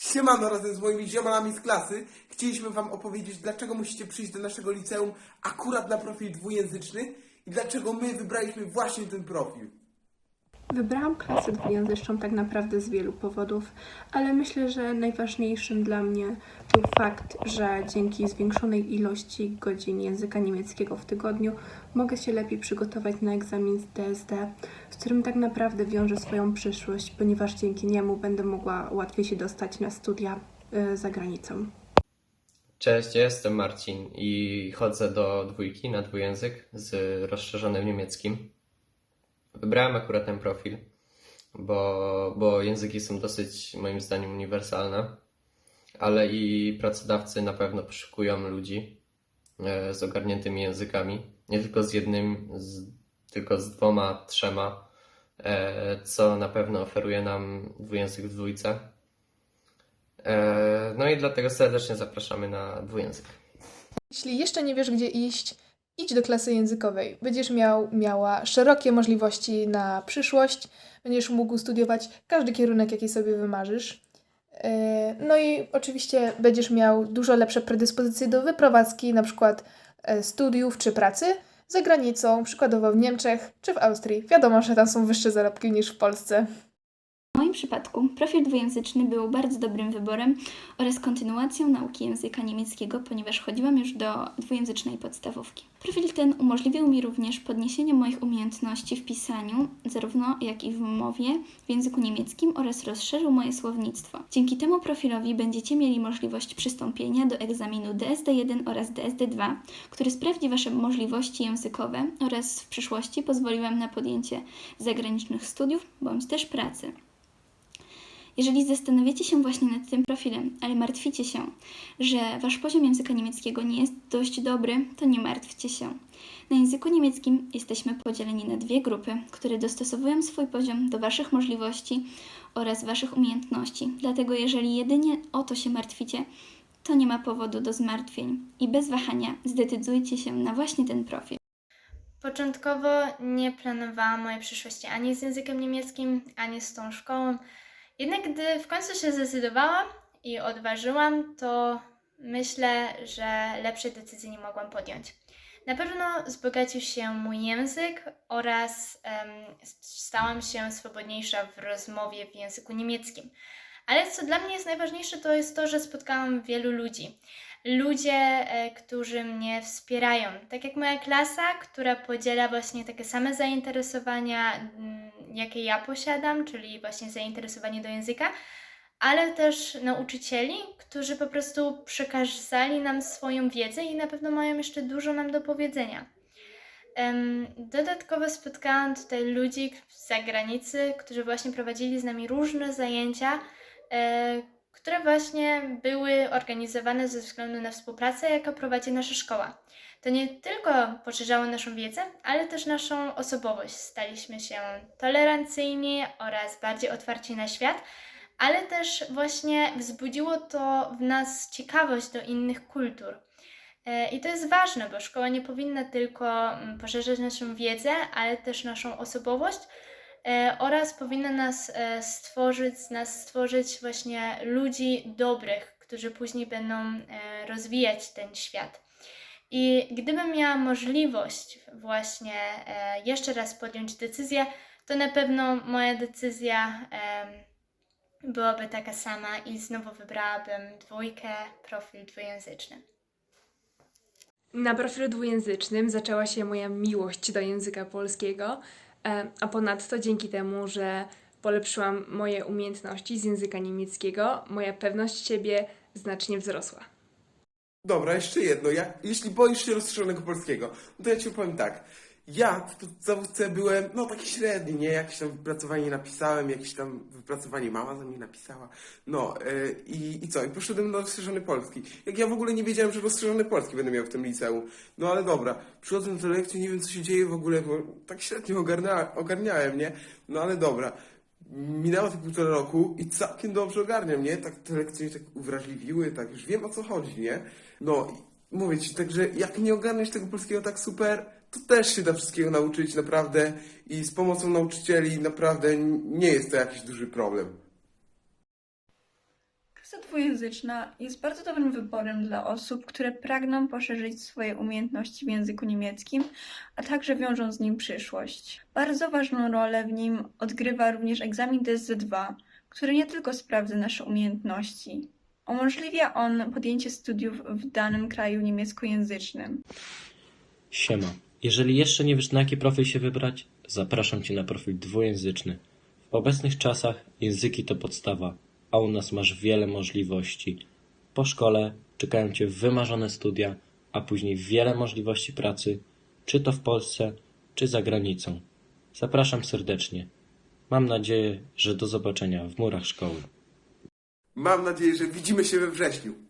Siemano razem z moimi ziomalami z klasy. Chcieliśmy Wam opowiedzieć, dlaczego musicie przyjść do naszego liceum akurat na profil dwujęzyczny i dlaczego my wybraliśmy właśnie ten profil. Wybrałam klasę dwujęzyczną tak naprawdę z wielu powodów, ale myślę, że najważniejszym dla mnie był fakt, że dzięki zwiększonej ilości godzin języka niemieckiego w tygodniu mogę się lepiej przygotować na egzamin z DSD, z którym tak naprawdę wiążę swoją przyszłość, ponieważ dzięki niemu będę mogła łatwiej się dostać na studia y, za granicą. Cześć, ja jestem Marcin i chodzę do dwójki na dwujęzyk z rozszerzonym niemieckim. Wybrałem akurat ten profil, bo, bo języki są dosyć moim zdaniem uniwersalne, ale i pracodawcy na pewno poszukują ludzi e, z ogarniętymi językami, nie tylko z jednym, z, tylko z dwoma, trzema, e, co na pewno oferuje nam dwujęzyk w dwójce. E, No i dlatego serdecznie zapraszamy na dwujęzyk. Jeśli jeszcze nie wiesz, gdzie iść, idź do klasy językowej. Będziesz miał, miała szerokie możliwości na przyszłość. Będziesz mógł studiować każdy kierunek, jaki sobie wymarzysz. Yy, No i oczywiście będziesz miał dużo lepsze predyspozycje do wyprowadzki, na przykład e, studiów czy pracy za granicą, przykładowo w Niemczech czy w Austrii. Wiadomo, że tam są wyższe zarobki niż w Polsce. Moim przypadku profil dwujęzyczny był bardzo dobrym wyborem oraz kontynuacją nauki języka niemieckiego, ponieważ chodziłam już do dwujęzycznej podstawówki. Profil ten umożliwił mi również podniesienie moich umiejętności w pisaniu, zarówno jak i w mowie w języku niemieckim oraz rozszerzył moje słownictwo. Dzięki temu profilowi będziecie mieli możliwość przystąpienia do egzaminu DSD1 oraz DSD2, który sprawdzi Wasze możliwości językowe oraz w przyszłości pozwoli Wam na podjęcie zagranicznych studiów bądź też pracy. Jeżeli zastanawiacie się właśnie nad tym profilem, ale martwicie się, że wasz poziom języka niemieckiego nie jest dość dobry, to nie martwcie się. Na języku niemieckim jesteśmy podzieleni na dwie grupy, które dostosowują swój poziom do waszych możliwości oraz waszych umiejętności. Dlatego jeżeli jedynie o to się martwicie, to nie ma powodu do zmartwień i bez wahania zdecydujcie się na właśnie ten profil. Początkowo nie planowałam mojej przyszłości ani z językiem niemieckim, ani z tą szkołą. Jednak gdy w końcu się zdecydowałam i odważyłam, to myślę, że lepszej decyzji nie mogłam podjąć. Na pewno wzbogacił się mój język oraz em, stałam się swobodniejsza w rozmowie w języku niemieckim. Ale co dla mnie jest najważniejsze, to jest to, że spotkałam wielu ludzi. Ludzie, e, którzy mnie wspierają. Tak jak moja klasa, która podziela właśnie takie same zainteresowania, mm, jakie ja posiadam, czyli właśnie zainteresowanie do języka, ale też nauczycieli, którzy po prostu przekazali nam swoją wiedzę i na pewno mają jeszcze dużo nam do powiedzenia. Dodatkowo spotkałam tutaj ludzi z zagranicy, którzy właśnie prowadzili z nami różne zajęcia, e, które właśnie były organizowane ze względu na współpracę, jaką prowadzi nasza szkoła. To nie tylko poszerzało naszą wiedzę, ale też naszą osobowość. Staliśmy się tolerancyjni oraz bardziej otwarci na świat, ale też właśnie wzbudziło to w nas ciekawość do innych kultur. E, I to jest ważne, bo szkoła nie powinna tylko mm, poszerzać naszą wiedzę, ale też naszą osobowość oraz powinna nas e, stworzyć, nas stworzyć właśnie ludzi dobrych, którzy później będą e, rozwijać ten świat. I gdybym miała możliwość właśnie e, jeszcze raz podjąć decyzję, to na pewno moja decyzja byłaby taka sama i znowu wybrałabym dwójkę, profil dwujęzyczny. Na profilu dwujęzycznym zaczęła się moja miłość do języka polskiego, e, a ponadto dzięki temu, że polepszyłam moje umiejętności z języka niemieckiego, moja pewność siebie znacznie wzrosła. Dobra, jeszcze jedno. Ja, jeśli boisz się rozszerzonego polskiego, to ja ci powiem tak. Ja w podstawówce byłem, no taki średni, nie? Jakieś tam wypracowanie napisałem, jakieś tam wypracowanie mama za mnie napisała. No yy, i, i co? I poszedłem na rozszerzony polski. Jak ja w ogóle nie wiedziałem, że rozszerzony polski będę miał w tym liceum. No ale dobra, przychodzę na tę lekcję, nie wiem co się dzieje w ogóle, bo tak średnio ogarnia, ogarniałem, nie? No ale dobra. Minęło te półtora roku i całkiem dobrze ogarniam, nie? Tak te lekcje mnie tak uwrażliwiły, tak już wiem o co chodzi, nie? No mówię ci, także jak nie ogarniesz tego polskiego tak super, to też się da wszystkiego nauczyć, naprawdę. I z pomocą nauczycieli naprawdę nie jest to jakiś duży problem. Klasa dwujęzyczna jest bardzo dobrym wyborem dla osób, które pragną poszerzyć swoje umiejętności w języku niemieckim, a także wiążą z nim przyszłość. Bardzo ważną rolę w nim odgrywa również egzamin DSZ-2, który nie tylko sprawdza nasze umiejętności. Umożliwia on podjęcie studiów w danym kraju niemieckojęzycznym. Siema. Jeżeli jeszcze nie wiesz na jaki profil się wybrać, zapraszam Cię na profil dwujęzyczny. W obecnych czasach języki to podstawa, a u nas masz wiele możliwości. Po szkole czekają Cię wymarzone studia, a później wiele możliwości pracy, czy to w Polsce, czy za granicą. Zapraszam serdecznie. Mam nadzieję, że do zobaczenia w murach szkoły. Mam nadzieję, że widzimy się we wrześniu.